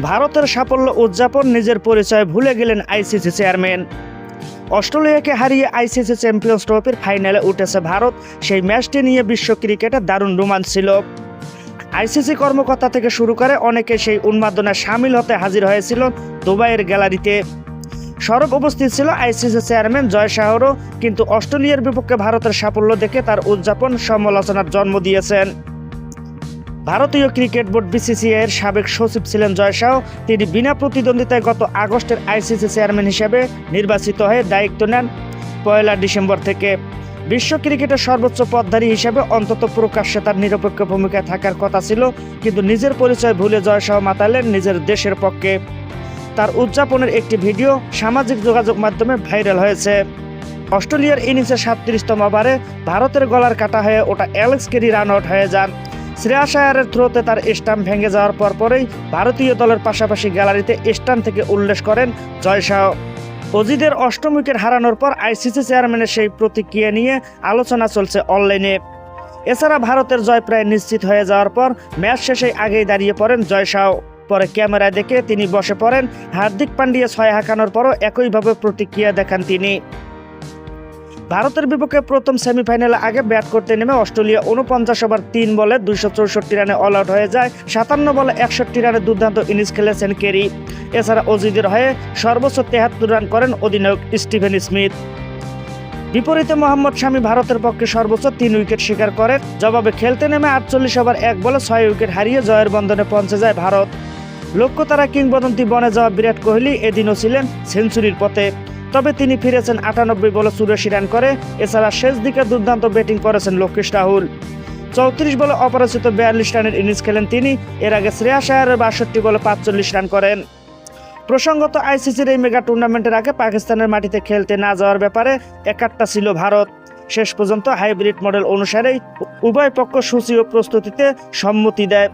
ভারতের সাফল্য উদযাপন নিজের পরিচয় ভুলে গেলেন আইসিসি চেয়ারম্যান। অস্ট্রেলিয়াকে হারিয়ে আইসিসি চ্যাম্পিয়ন্স ট্রফির ফাইনালে উঠেছে ভারত, সেই ম্যাচটি নিয়ে বিশ্ব ক্রিকেটে দারুণ রোমাঞ্চ ছিল। আইসিসি কর্মকর্তা থেকে শুরু করে অনেকে সেই উন্মাদনায় সামিল হতে হাজির হয়েছিল দুবাইয়ের গ্যালারিতে। সরব উপস্থিত ছিল আইসিসি চেয়ারম্যান জয় শাহরও কিন্তু অস্ট্রেলিয়ার বিপক্ষে ভারতের সাফল্য দেখে তার উদযাপন সমালোচনার জন্ম দিয়েছেন। ভারতীয় ক্রিকেট বোর্ড বিসিসিআই এর সাবেক সচিব ছিলেন জয় শাহ তিনি বিনা প্রতিদ্বন্দ্বিতায় গত আগস্টের আইসিসি চেয়ারম্যান হিসেবে নির্বাচিত হয়ে দায়িত্ব নেন। পয়লা ডিসেম্বর থেকে বিশ্ব ক্রিকেটের সর্বোচ্চ পদধারী হিসেবে অন্তত প্রকাশ্যে তার নিরপেক্ষ ভূমিকায় থাকার কথা ছিল, কিন্তু নিজের পরিচয় ভুলে জয় শাহ মাতালেন নিজের দেশের পক্ষে। তার উদযাপনের একটি ভিডিও সামাজিক যোগাযোগ মাধ্যমে ভাইরাল হয়েছে। অস্ট্রেলিয়ার ইনিংসের সাতত্রিশতম ওভারে ভারতের গলার কাটা হয়ে ওটা অ্যালেক্স কেরি রান আউট হয়ে যান। শ্রেয়াস আয়ারের থ্রোতে তার স্টাম্প ভেঙে যাওয়ার পর পরেই ভারতীয় দলের পাশাপাশি গ্যালারিতে স্টান থেকে উল্লেখ করেন জয় শাহ। অজিদের অষ্টম উইকেট হারানোর পর আইসিসি চেয়ারম্যানের সেই প্রতিক্রিয়া নিয়ে আলোচনা চলছে অনলাইনে। এছাড়া ভারতের জয় প্রায় নিশ্চিত হয়ে যাওয়ার পর ম্যাচ শেষে আগেই দাঁড়িয়ে পড়েন জয় শাহ। পরে ক্যামেরায় দেখে তিনি বসে পড়েন হার্দিক পান্ডিয়া ছয় হাঁকানোর পরও একইভাবে প্রতিক্রিয়া দেখান তিনি। ভারতের বিপক্ষে প্রথম সেমিফাইনালে আগে ব্যাট করতে নেমে অস্ট্রেলিয়া উনপঞ্চাশ ওভার তিন বলে দুইশো চৌষট্টি রানে অল আউট হয়ে যায়। সাতান্ন বলে একষট্টি রানে দুর্দান্ত ইনিংস খেলেছেন কেরি। এছাড়া অজিদের হয়ে সর্বোচ্চ তেহাত্তর রান করেন অধিনায়ক স্টিভেন স্মিথ। বিপরীতে মোহাম্মদ শামী ভারতের পক্ষে সর্বোচ্চ তিন উইকেট শিকার করেন। জবাবে খেলতে নেমে আটচল্লিশ ওভার এক বলে ছয় উইকেট হারিয়ে জয়ের বন্ধনে পৌঁছে যায় ভারত। লক্ষ্য তারা কিংবদন্তি বনে যাওয়া বিরাট কোহলি এদিনও ছিলেন সেঞ্চুরির পথে। তবে তিনি ফিরেছেন আটানব্বই বলে চুরাশি রান করে। এছাড়া শেষ দিকে দুর্দান্ত ব্যাটিং করেছেন লোকেশ রাহুল। চৌত্রিশ বলে অপরাজিত বিয়াল্লিশ রানের ইনিংস খেলেন তিনি। এর আগে শ্রেয়া আয়ারের বাষট্টি বলে পাঁচচল্লিশ রান করেন। প্রসঙ্গত আইসিসির এই মেগা টুর্নামেন্টের আগে পাকিস্তানের মাটিতে খেলতে না যাওয়ার ব্যাপারে একাট্টা ছিল ভারত। শেষ পর্যন্ত হাইব্রিড মডেল অনুসারেই উভয় পক্ষ সূচি ও প্রস্তুতিতে সম্মতি দেয়।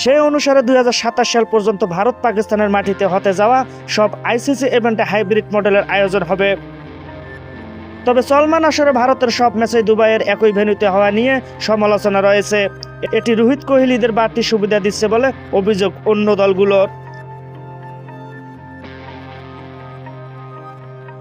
সেই অনুসারে দুই হাজার সাতাশ সাল পর্যন্ত ভারত পাকিস্তানের মাটিতে হতে যাওয়া সব আইসিসি ইভেন্টে হাইব্রিড মডেলের আয়োজন হবে। তবে সলমান আসরে ভারতের সব ম্যাচে দুবাইয়ের একই ভেন্যুতে হওয়া নিয়ে সমালোচনা রয়েছে। এটি রোহিত কোহলিদের বাড়তি সুবিধা দিচ্ছে বলে অভিযোগ অন্য দলগুলোর।